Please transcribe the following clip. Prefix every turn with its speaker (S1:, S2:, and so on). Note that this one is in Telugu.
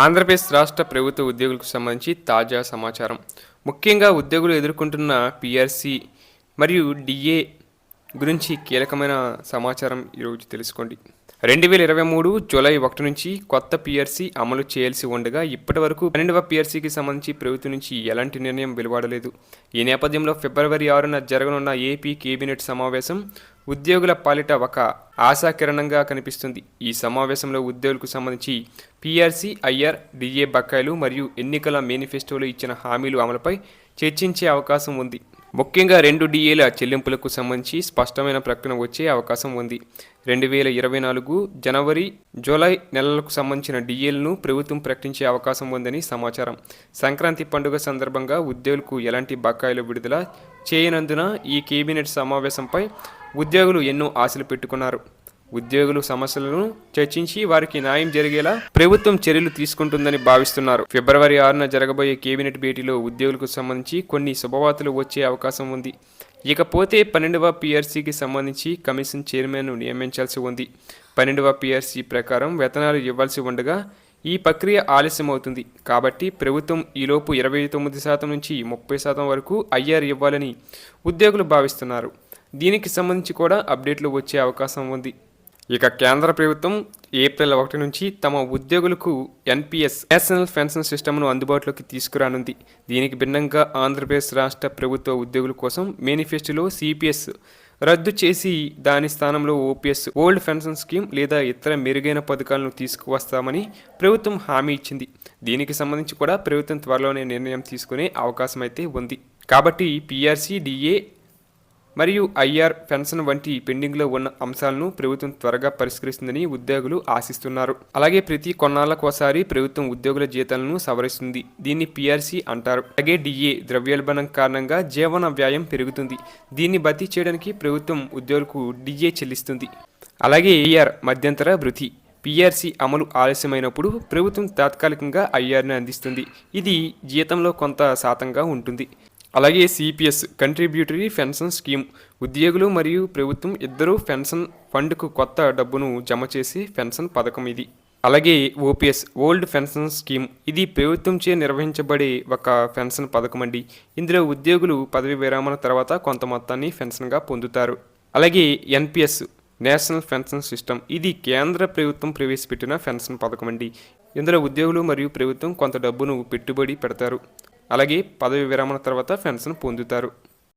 S1: ఆంధ్రప్రదేశ్ రాష్ట్ర ప్రభుత్వ ఉద్యోగులకు సంబంధించి తాజా సమాచారం. ముఖ్యంగా ఉద్యోగులు ఎదుర్కొంటున్న పిఆర్సి మరియు డిఏ గురించి కీలకమైన సమాచారం ఈరోజు తెలుసుకోండి. రెండు వేల ఇరవై మూడు జూలై ఒకటి నుంచి కొత్త పిఆర్సీ అమలు చేయాల్సి ఉండగా ఇప్పటి వరకు పన్నెండవ పిఆర్సీకి సంబంధించి ప్రభుత్వం నుంచి ఎలాంటి నిర్ణయం వెలువడలేదు. ఈ నేపథ్యంలో ఫిబ్రవరి ఆరున జరగనున్న ఏపీ కేబినెట్ సమావేశం ఉద్యోగుల పాలిట ఒక ఆశాకిరణంగా కనిపిస్తుంది. ఈ సమావేశంలో ఉద్యోగులకు సంబంధించి పీఆర్సీ ఐఆర్ డిఏ బకాయిలు మరియు ఎన్నికల మేనిఫెస్టోలో ఇచ్చిన హామీలు అమలుపై చర్చించే అవకాశం ఉంది. ముఖ్యంగా రెండు డిఏల చెల్లింపులకు సంబంధించి స్పష్టమైన ప్రకటన వచ్చే అవకాశం ఉంది. రెండు వేల ఇరవై నాలుగు జనవరి జూలై నెలలకు సంబంధించిన డిఏలను ప్రభుత్వం ప్రకటించే అవకాశం ఉందని సమాచారం. సంక్రాంతి పండుగ సందర్భంగా ఉద్యోగులకు ఎలాంటి బకాయిలు విడుదల చేయనందున ఈ కేబినెట్ సమావేశంపై ఉద్యోగులు ఎన్నో ఆశలు పెట్టుకున్నారు. ఉద్యోగులు సమస్యలను చర్చించి వారికి న్యాయం జరిగేలా ప్రభుత్వం చర్యలు తీసుకుంటుందని భావిస్తున్నారు. ఫిబ్రవరి ఆరున జరగబోయే కేబినెట్ భేటీలో ఉద్యోగులకు సంబంధించి కొన్ని శుభవార్తలు వచ్చే అవకాశం ఉంది. ఇకపోతే పన్నెండవ పిఆర్సీకి సంబంధించి కమిషన్ చైర్మన్ను నియమించాల్సి ఉంది. పన్నెండవ పిఆర్సీ ప్రకారం వేతనాలు ఇవ్వాల్సి ఉండగా ఈ ప్రక్రియ ఆలస్యం అవుతుంది కాబట్టి ప్రభుత్వం ఈలోపు ఇరవై తొమ్మిది శాతం నుంచి ముప్పై శాతం వరకు ఐఆర్ ఇవ్వాలని ఉద్యోగులు భావిస్తున్నారు. దీనికి సంబంధించి కూడా అప్డేట్లు వచ్చే అవకాశం ఉంది. ఇక కేంద్ర ప్రభుత్వం ఏప్రిల్ ఒకటి నుంచి తమ ఉద్యోగులకు ఎన్పిఎస్ నేషనల్ పెన్షన్ సిస్టమ్ను అందుబాటులోకి తీసుకురానుంది. దీనికి భిన్నంగా ఆంధ్రప్రదేశ్ రాష్ట్ర ప్రభుత్వ ఉద్యోగుల కోసం మేనిఫెస్టోలో సిపిఎస్ రద్దు చేసి దాని స్థానంలో ఓపీఎస్ ఓల్డ్ పెన్షన్ స్కీమ్ లేదా ఇతర మెరుగైన పథకాలను తీసుకువస్తామని ప్రభుత్వం హామీ ఇచ్చింది. దీనికి సంబంధించి కూడా ప్రభుత్వం త్వరలోనే నిర్ణయం తీసుకునే అవకాశం అయితే ఉంది. కాబట్టి పిఆర్సీ డిఏ మరియు ఐఆర్ పెన్షన్ వంటి పెండింగ్లో ఉన్న అంశాలను ప్రభుత్వం త్వరగా పరిష్కరిస్తుందని ఉద్యోగులు ఆశిస్తున్నారు. అలాగే ప్రతి కొన్నాళ్ళకోసారి ప్రభుత్వం ఉద్యోగుల జీతాలను సవరిస్తుంది. దీన్ని పిఆర్సీ అంటారు. అలాగే డిఏ ద్రవ్యోల్బణం కారణంగా జీవన వ్యయం పెరుగుతుంది. దీన్ని భర్తీ చేయడానికి ప్రభుత్వం ఉద్యోగులకు డిఏ చెల్లిస్తుంది. అలాగే ఏఆర్ మధ్యంతర వృత్తి పిఆర్సీ అమలు ఆలస్యమైనప్పుడు ప్రభుత్వం తాత్కాలికంగా ఐఆర్ని అందిస్తుంది. ఇది జీతంలో కొంత శాతంగా ఉంటుంది. అలాగే సిపిఎస్ కంట్రిబ్యూటరీ పెన్షన్ స్కీమ్ ఉద్యోగులు మరియు ప్రభుత్వం ఇద్దరూ పెన్షన్ ఫండ్కు కొత్త డబ్బును జమ చేసి పెన్షన్ పథకం ఇది. అలాగే ఓపీఎస్ ఓల్డ్ పెన్షన్ స్కీమ్ ఇది ప్రభుత్వంచే నిర్వహించబడే ఒక పెన్షన్ పథకం అండి. ఇందులో ఉద్యోగులు పదవి విరామణ తర్వాత కొంత మొత్తాన్ని పెన్షన్గా పొందుతారు. అలాగే ఎన్పిఎస్ నేషనల్ పెన్షన్ సిస్టమ్ ఇది కేంద్ర ప్రభుత్వం ప్రవేశపెట్టిన పెన్షన్ పథకం అండి. ఇందులో ఉద్యోగులు మరియు ప్రభుత్వం కొంత డబ్బును పెట్టుబడి పెడతారు. అలాగే పదవి విరమణ తర్వాత పెన్షన్ పొందుతారు.